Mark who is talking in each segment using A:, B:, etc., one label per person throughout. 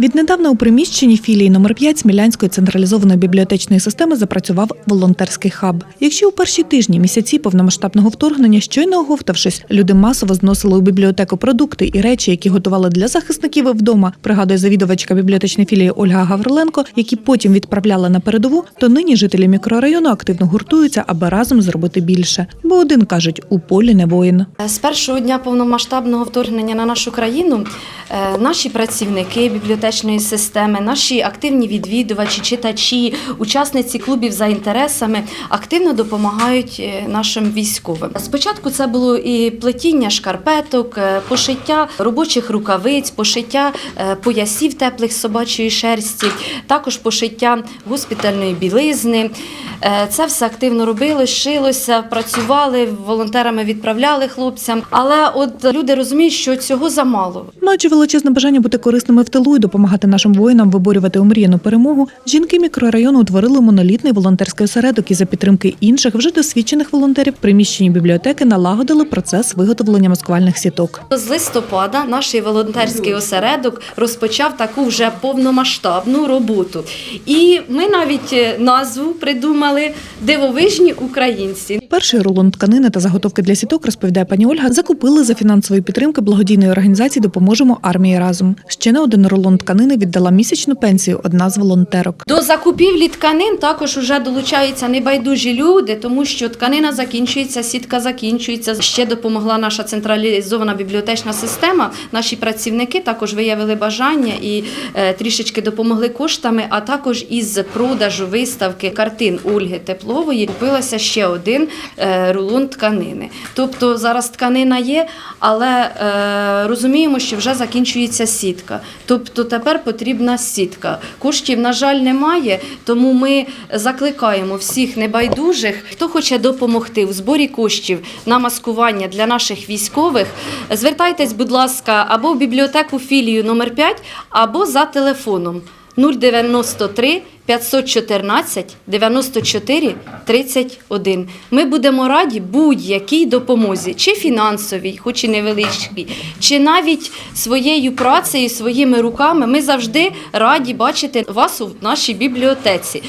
A: Віднедавна у приміщенні філії номер 5 Смілянської централізованої бібліотечної системи запрацював волонтерський хаб. Якщо у перші тижні місяці повномасштабного вторгнення, щойно оговтавшись, люди масово зносили у бібліотеку продукти і речі, які готували для захисників вдома, пригадує завідувачка бібліотечної філії Ольга Гавриленко, які потім відправляли на передову, то нині жителі мікрорайону активно гуртуються, аби разом зробити більше. Бо один кажуть, у полі не воїн.
B: З першого дня повномасштабного вторгнення на нашу країну е, наші працівники бібліотечної системи, наші активні відвідувачі, читачі, учасниці клубів за інтересами активно допомагають е, нашим військовим. Спочатку це було і плетіння шкарпеток, е, пошиття робочих рукавиць, пошиття е, поясів теплих собачої шерсті, також пошиття госпітальної білизни. Це все активно робили, шилося, працювали, волонтерами відправляли хлопцям. Але от люди розуміють, що цього замало.
A: Маючи величезне бажання бути корисними в тилу і допомагати нашим воїнам виборювати омріяну перемогу, жінки мікрорайону утворили монолітний волонтерський осередок і за підтримки інших вже досвідчених волонтерів приміщенні бібліотеки налагодили процес виготовлення маскувальних сіток.
B: З листопада наш волонтерський осередок розпочав таку вже повномасштабну роботу. І ми навіть е, назву придумали Дивовижні українці.
A: Перший рулон тканини та заготовки для сіток, розповідає пані Ольга, закупили за фінансової підтримки благодійної організації Допоможемо армії разом. Ще на один рулон тканини віддала місячну пенсію одна з волонтерок.
B: До закупівлі тканин також вже долучаються небайдужі люди, тому що тканина закінчується, сітка закінчується. Ще допомогла наша централізована бібліотечна система. Наші працівники також виявили бажання і е, трішечки допомогли коштами, а також із продажу виставки картин Ольги Теплової купилася ще один рулон тканини. Тобто зараз тканина є, але е, розуміємо, що вже закінчується сітка. Тобто тепер потрібна сітка. Коштів, на жаль, немає, тому ми закликаємо всіх небайдужих, хто хоче допомогти в зборі коштів на маскування для наших військових. Звертайтесь, будь ласка, або в бібліотеку філію номер 5, або за телефоном 093 514 94 31. Ми будемо раді будь-якій допомозі, чи фінансовій, хоч і невеличкій, чи навіть своєю працею, своїми руками. Ми завжди раді бачити вас у нашій бібліотеці.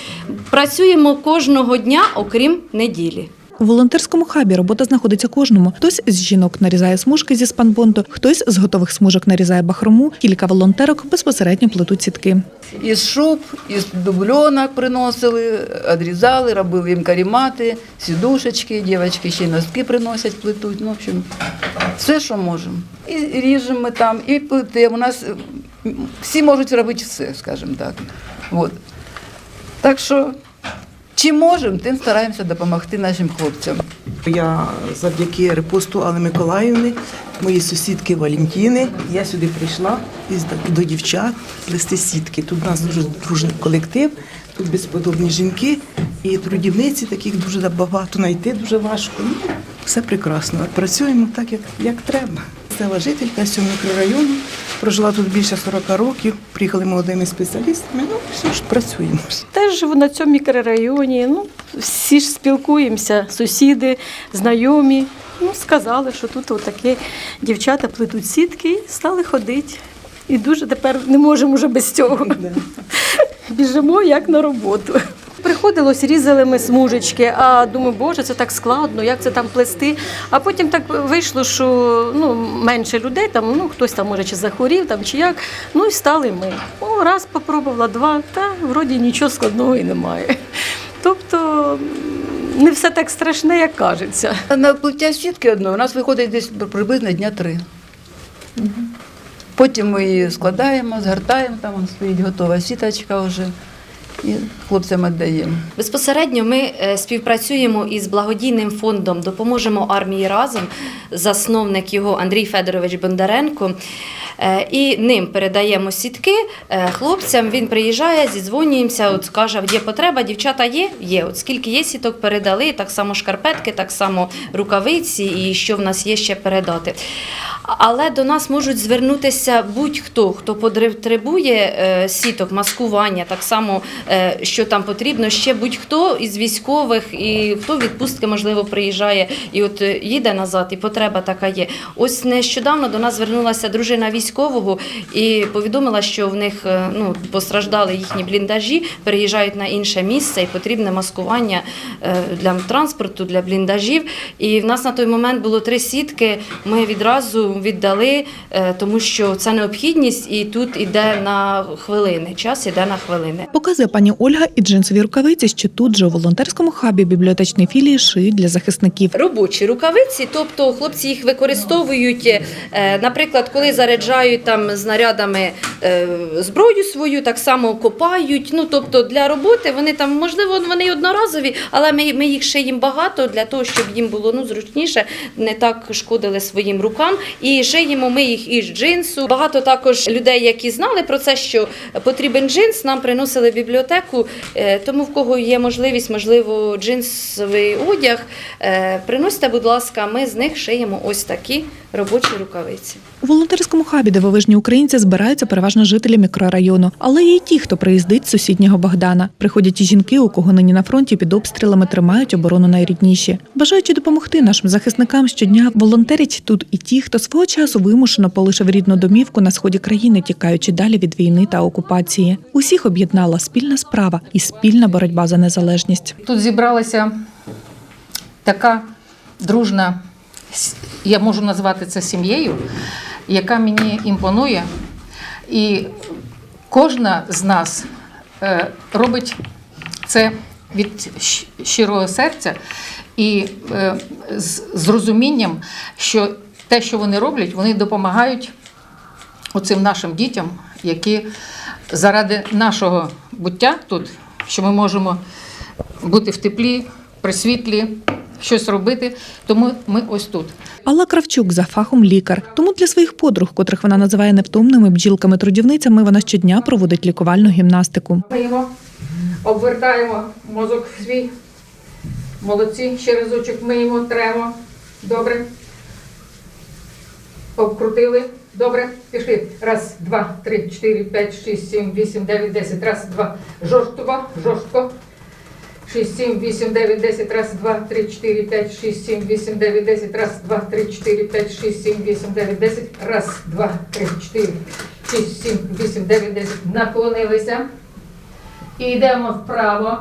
B: Працюємо кожного дня, окрім неділі.
A: У волонтерському хабі робота знаходиться кожному. Хтось з жінок нарізає смужки зі спанбонту, хтось з готових смужок нарізає бахрому. Кілька волонтерок безпосередньо плетуть сітки.
C: Із шуб, із дубльонок приносили, відрізали, робили їм карімати, сідушечки, дівчатки ще й носки приносять, плетуть. Ну, в общем, все, що можемо. І ріжемо ми там, і плетемо. У нас всі можуть робити все, скажімо так. От. Так що, чим можемо, тим стараємося допомогти нашим хлопцям.
D: Я завдяки репосту Алли Миколаївни, моїй сусідки Валентіни, я сюди прийшла із до дівчат плести сітки. Тут у нас дуже дружний колектив, тут безподобні жінки і трудівниці таких дуже багато знайти, дуже важко. Ну, все прекрасно. Працюємо так, як, як треба. Стала жителька з цього мікрорайону, прожила тут більше 40 років, приїхали молодими спеціалістами, ну все ж працюємо.
E: Теж живу на цьому мікрорайоні. Ну, всі ж спілкуємося, сусіди, знайомі. Ну, сказали, що тут отакі дівчата плетуть сітки і стали ходити. І дуже тепер не можемо вже без цього. Біжимо як на роботу. Приходилось, різали ми смужечки, а думаю, боже, це так складно, як це там плести. А потім так вийшло, що ну, менше людей, там, ну, хтось там може чи захворів, там, чи як. Ну і стали ми. О, раз попробувала, два, та вроді нічого складного і немає. Тобто не все так страшне, як кажеться.
C: На плиття сітки одної у нас виходить десь приблизно дня три. Потім ми її складаємо, згортаємо, там стоїть готова сіточка вже. І хлопцям віддаємо.
B: Безпосередньо ми е, співпрацюємо із благодійним фондом Допоможемо армії разом. Засновник його Андрій Федорович Бондаренко. Е, І ним передаємо сітки е, хлопцям. Він приїжджає, зідзвонюємося, от каже, є потреба, дівчата є? Є. От скільки є сіток, передали, так само шкарпетки, так само рукавиці і що в нас є ще передати. Але до нас можуть звернутися будь-хто, хто потребує е, сіток, маскування, так само, е, що там потрібно, ще будь-хто із військових, і хто відпустки, можливо, приїжджає і от е, їде назад, і потреба така є. Ось нещодавно до нас звернулася дружина військового і повідомила, що в них ну, постраждали їхні бліндажі, переїжджають на інше місце і потрібне маскування для транспорту, для бліндажів. І в нас на той момент було три сітки. Ми відразу віддали, е, тому що це необхідність, і тут іде на хвилини. Час іде на хвилини.
A: Показує пані Ольга і джинсові рукавиці, що тут же у волонтерському хабі бібліотечної філії шиють для захисників.
B: Робочі рукавиці, тобто хлопці їх використовують, е, наприклад, коли заряджають там знарядами е, зброю свою, так само копають. Ну тобто для роботи вони там, можливо, вони й одноразові, але ми, ми їх шиємо багато для того, щоб їм було ну зручніше, не так шкодили своїм рукам. І шиємо ми їх із джинсу. Багато також людей, які знали про це, що потрібен джинс, нам приносили в бібліотеку. Е, Тому в кого є можливість, можливо, джинсовий одяг, е, приносьте, будь ласка, ми з них шиємо ось такі робочі рукавиці.
A: У волонтерському хабі дивовижні українці збираються переважно жителі мікрорайону, але є й ті, хто приїздить з сусіднього Богдана. Приходять і жінки, у кого нині на фронті під обстрілами тримають оборону найрідніші. Бажаючи допомогти нашим захисникам щодня, волонтерять тут і ті, хто свого часу вимушено полишив рідну домівку на сході країни, тікаючи далі від війни та окупації. Усіх об'єднала спільна справа і спільна боротьба за незалежність.
F: Тут зібралася така дружна, я можу назвати це сім'єю, яка мені імпонує. І кожна з нас е, робить це від щирого серця і е, з, з розумінням, що те, що вони роблять, вони допомагають оцим нашим дітям, які заради нашого буття тут, що ми можемо бути в теплі, при світлі, щось робити, тому ми ось тут.
A: Алла Кравчук за фахом лікар. Тому для своїх подруг, котрих вона називає невтомними бджілками-трудівницями, вона щодня проводить лікувальну гімнастику.
F: Миємо, обвертаємо мозок свій. Молодці, ще разочок миємо, тремо. Добре. Обкрутили. Добре, пішли. Раз, два, три, чотири, п'ять, шість, сім, вісім, дев'ять, десять. Раз, два. Жорстко, жорстко. 6, 7, 8, 9, 10, раз, 2, 3, 4, 5, 6, 7, 8, 9, 10, раз, 2, 3, 4, 5, 6, 7, 8, 9, 10, раз, 2, 3, 4, 6, 7, 8, 9, 10. Наклонилися. І йдемо вправо.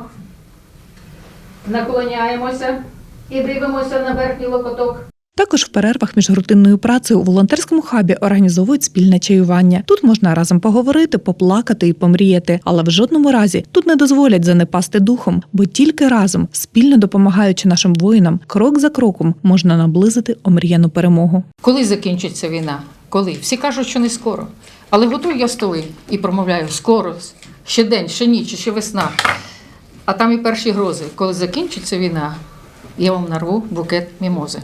F: Наклоняємося і дивимося на верхній локоток.
A: Також в перервах між рутинною працею у волонтерському хабі організовують спільне чаювання. Тут можна разом поговорити, поплакати і помріяти, але в жодному разі тут не дозволять занепасти духом, бо тільки разом, спільно допомагаючи нашим воїнам, крок за кроком можна наблизити омріяну перемогу.
F: Коли закінчиться війна? Коли? Всі кажуть, що не скоро. Але готую я столи і промовляю скоро, ще день, ще ніч, ще весна. А там і перші грози. Коли закінчиться війна, я вам нарву букет мімози.